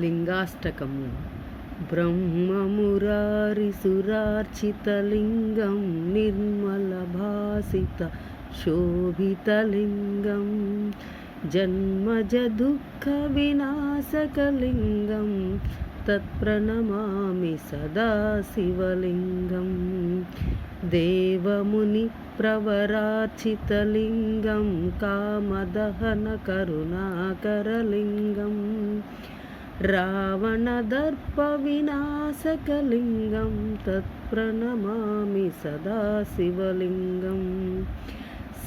లింగాష్టకము. బ్రహ్మమురారిసురార్చితలింగం నిర్మలభాసిత శోభితలింగం జన్మజ దుఃఖ వినాశకలింగం తత్ప్రణమామి సదా శివలింగం దేవముని ప్రవరార్చితలింగం కామదహన కరుణాకరలింగం रावणदर्पविनाशकलिङ्गं तत्प्रणमामि सदा शिवलिङ्गं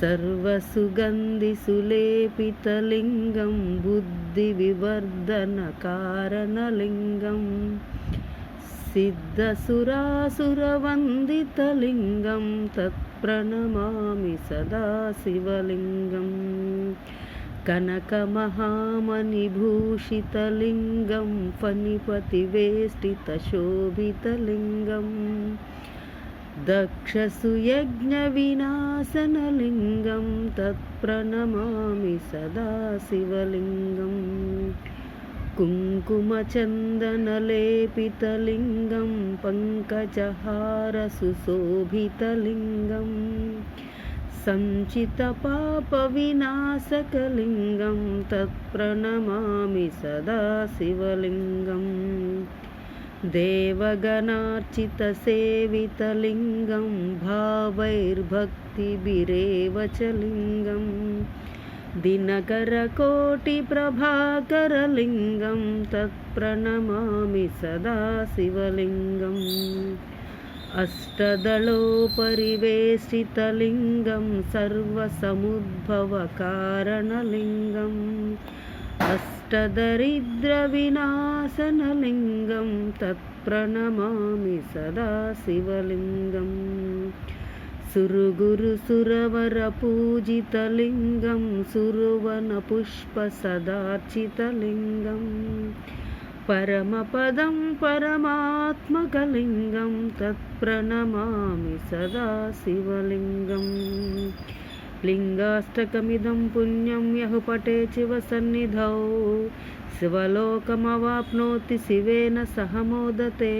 सर्वसुगन्धिसुलेपितलिङ्गं बुद्धिविवर्धनकारणलिङ्गं सिद्धसुरासुरवन्दितलिङ्गं तत्प्रणमामि सदा కనకమహామణిభూషితలింగం ఫణిపతివేష్టితశోభితలింగం. దక్షసుయజ్ఞవినాశనలింగం తత్ప్రణమామి సదాశివలింగం. కుంకుమచందనలేపితలింగం పంకజహార సుశోభితలింగం सञ्चितपापविनाशकलिङ्गं तत्प्रणमामि सदा शिवलिङ्गम्। देवगणार्चितसेवितलिङ्गं भावैर्भक्तिभिरेव च लिङ्गम्। दिनकरकोटिप्रभाकरलिङ्गं तत्प्रणमामि सदा शिवलिङ्गम् अष्टदलोपरिवेशितलिङ्गं सर्वसमुद्भवकारणलिङ्गम् अष्टदरिद्रविनाशनलिङ्गं तत्प्रणमामि सदा शिवलिङ्गम् सुरगुरुसुरवरपूजितलिङ्गं सुरवनपुष्पसदार्चितलिङ्गम् పరమపదం పరమాత్మకలింగం తత్ప్రణమామి సదా శివలింగం లింగాష్టకమిదం పుణ్యం యహ పటే శివ సన్నిధౌ. శివలోకమవాప్నోతి శివేన సహ మోదతే